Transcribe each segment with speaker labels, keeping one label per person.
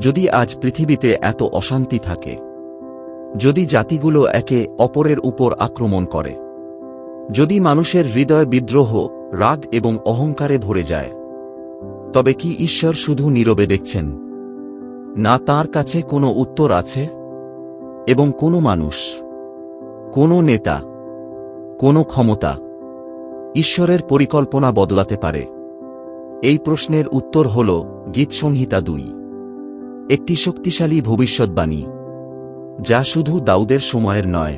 Speaker 1: যদি আজ পৃথিবীতে এত অশান্তি থাকে, যদি জাতিগুলো একে অপরের উপর আক্রমণ করে, যদি মানুষের হৃদয় বিদ্রোহ, রাগ এবং অহংকারে ভরে যায়, তবে কি ঈশ্বর শুধু নীরবে দেখছেন? না তার কাছে কোনো উত্তর আছে? এবং কোনো মানুষ, কোনো নেতা, কোনো ক্ষমতা ঈশ্বরের পরিকল্পনা বদলাতে পারে? এই প্রশ্নের উত্তর হল গীতসংহিতা দুই। একটি শক্তিশালী ভবিষ্যৎবাণী, যা শুধু দাউদের সময়ের নয়,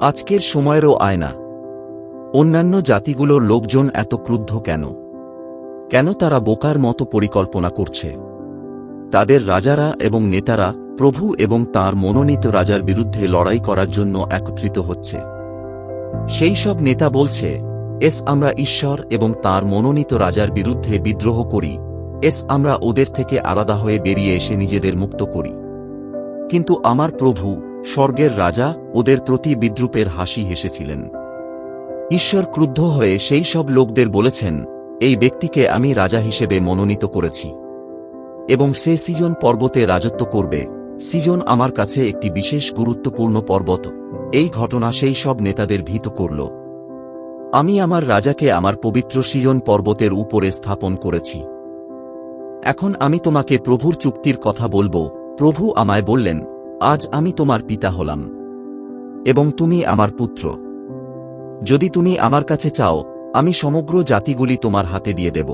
Speaker 1: আজকের সময়েরও আয়না। অন্যান্য জাতিগুলোর লোকজন এত ক্রুদ্ধ কেন? কেন তারা বোকার মতো পরিকল্পনা করছে? তাদের রাজারা এবং নেতারা, প্রভু এবং তার মনোনীত রাজার বিরুদ্ধে লড়াই করার জন্য একত্রিত হচ্ছে। সেই সব নেতা বলছে, এস আমরা ঈশ্বর এবং তার মনোনীত রাজার বিরুদ্ধে বিদ্রোহ করি এস আমরা ওদের থেকে আলাদা হয়ে বেরিয়ে এসে নিজেদের মুক্ত করি। কিন্তু আমার প্রভু, স্বর্গের রাজা, ওদের প্রতি বিদ্রুপের হাসি হেসেছিলেন। ঈশ্বর ক্রুদ্ধ হয়ে সেই সব লোকদের বলেছেন, এই ব্যক্তিকে আমি রাজা হিসেবে মনোনীত করেছি। এবং সে সিজন পর্বতে রাজত্ব করবে। সিজন আমার কাছে একটি বিশেষ গুরুত্বপূর্ণ পর্বত। এই ঘটনা সেই সব নেতাদের ভীত করল। আমি আমার রাজাকে আমার পবিত্র সিজন পর্বতের উপরে স্থাপন করেছি। এখন আমি তোমাকে প্রভুর চুক্তির কথা বলব। প্রভু আমায় বললেন, আজ আমি তোমার পিতা হলাম এবং তুমি আমার পুত্র। যদি তুমি আমার কাছে চাও, আমি সমগ্র জাতিগুলি তোমার হাতে দিয়ে দেব।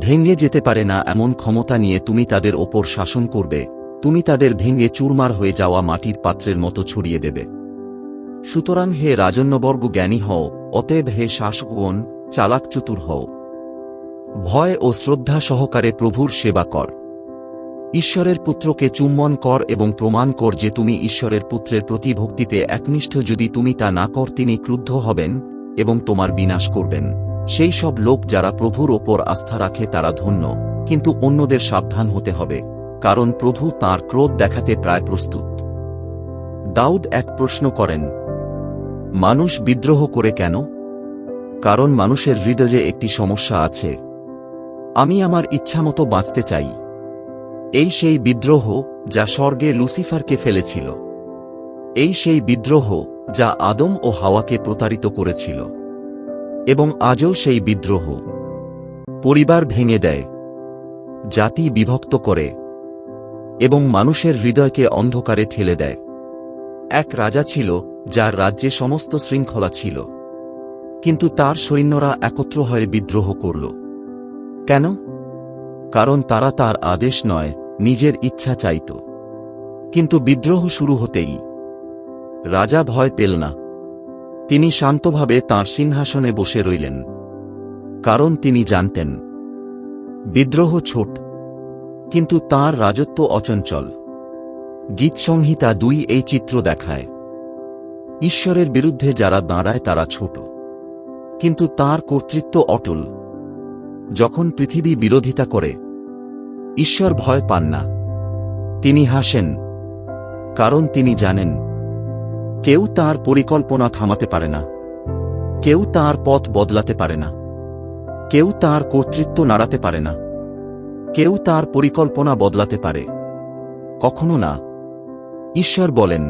Speaker 1: ভেঙে যেতে পারে না এমন ক্ষমতা নিয়ে তুমি তাদের ওপর শাসন করবে। তুমি তাদের ভেঙে চুরমার হয়ে যাওয়া মাটির পাত্রের মতো ছড়িয়ে দেবে। সুতরাং হে রাজন্যবর্গ জ্ঞানী হও, অতএব হে শাসকগণ চালাক চতুর হও। ভয় ও শ্রদ্ধা সহকারে প্রভুর সেবা কর। ঈশ্বরের পুত্রকে চুম্বন কর এবং প্রমাণ কর যে তুমি ঈশ্বরের পুত্রের প্রতি ভক্তিতে একনিষ্ঠ যদি তুমি তা না কর তিনি ক্রুদ্ধ হবেন এবং তোমার বিনাশ করবেন। সেই সব লোক যারা প্রভুর ওপর আস্থা রাখে তারা ধন্য, কিন্তু অন্যদের সাবধান হতে হবে, কারণ প্রভু তার ক্রোধ দেখাতে প্রায় প্রস্তুত। দাউদ এক প্রশ্ন করেন, মানুষ বিদ্রোহ করে কেন? কারণ মানুষের হৃদয়ে একটি সমস্যা আছে। আমি আমার ইচ্ছামতো বাঁচতে চাই। এই সেই বিদ্রোহ যা স্বর্গে লুসিফারকে ফেলেছিল। এই সেই বিদ্রোহ যা আদম ও হাওয়াকে প্রতারিত করেছিল। এবং আজও সেই বিদ্রোহ। পরিবার ভেঙে দেয়। জাতি বিভক্ত করে। এবং মানুষের হৃদয়কে অন্ধকারে ঠেলে দেয়। এক রাজা ছিল, যার রাজ্যে সমস্ত শৃঙ্খলা ছিল। কিন্তু তার সৈন্যরা একত্র হয়ে বিদ্রোহ করল। কেন? কারণ তারা তার আদেশ নয়, নিজের ইচ্ছা চাইত। কিন্তু বিদ্রোহ শুরু হতেই রাজা ভয় পেল না। তিনি শান্তভাবে তাঁর সিংহাসনে বসে রইলেন। কারণ তিনি জানতেন, বিদ্রোহ ছোট, কিন্তু তার রাজত্ব অচঞ্চল। গীতসংহিতা দুই এই চিত্র দেখায়। ঈশ্বরের বিরুদ্ধে যারা দাঁড়ায় তারা ছোট, কিন্তু তার কর্তৃত্ব অটল। যখন পৃথিবী বিরোধিতা করে, ঈশ্বর ভয় পান না। তিনি হাসেন, কারণ তিনি জানেন, কেউ তার পরিকল্পনা থামাতে পারে না। কেউ তার পথ বদলাতে পারে না। কেউ তার কর্তৃত্ব নাড়াতে পারে না। কেউ তার পরিকল্পনা বদলাতে পারে। কখনো না। ঈশ্বর বলেন,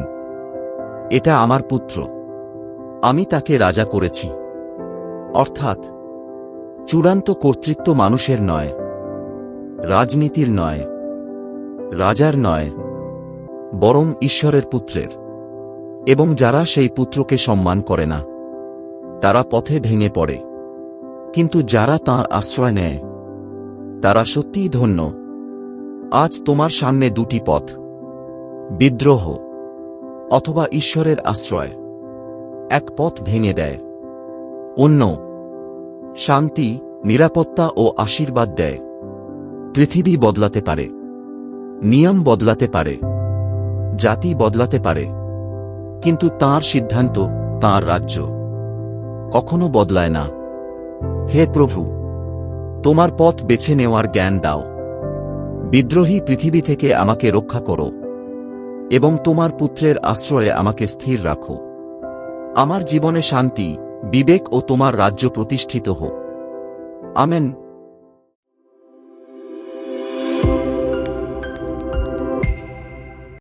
Speaker 1: এটা আমার পুত্র। আমি তাকে রাজা করেছি। অর্থাৎ চূড়ান্ত কর্তৃত্ব মানুষের নয়, রাজনীতির নয়, রাজার নয়, বরং ঈশ্বরের পুত্রের। এবং যারা সেই পুত্রকে সম্মান করে না, তারা পথে ভেঙে পড়ে। কিন্তু যারা তাঁর আশ্রয় নেয়, তারা সত্যিই ধন্য। আজ তোমার সামনে দুটি পথ, বিদ্রোহ অথবা ঈশ্বরের আশ্রয়। এক পথ ভেঙে দেয়, অন্য শান্তি, নিরাপত্তা ও আশীর্বাদ দেয়। পৃথিবী বদলাতে পারে। নিয়ম বদলাতে পারে। জাতি বদলাতে পারে। কিন্তু তার সিদ্ধান্ত, তার রাজ্য কখনো বদলায় না। হে প্রভু, তোমার পথ বেছে নেওয়ার জ্ঞান দাও। বিদ্রোহী পৃথিবী থেকে আমাকে রক্ষা করো এবং তোমার পুত্রের আশ্রয়ে আমাকে স্থির রাখো। আমার জীবনে শান্তি বিবেক ও তোমার রাজ্য প্রতিষ্ঠিত হোক। আমেন।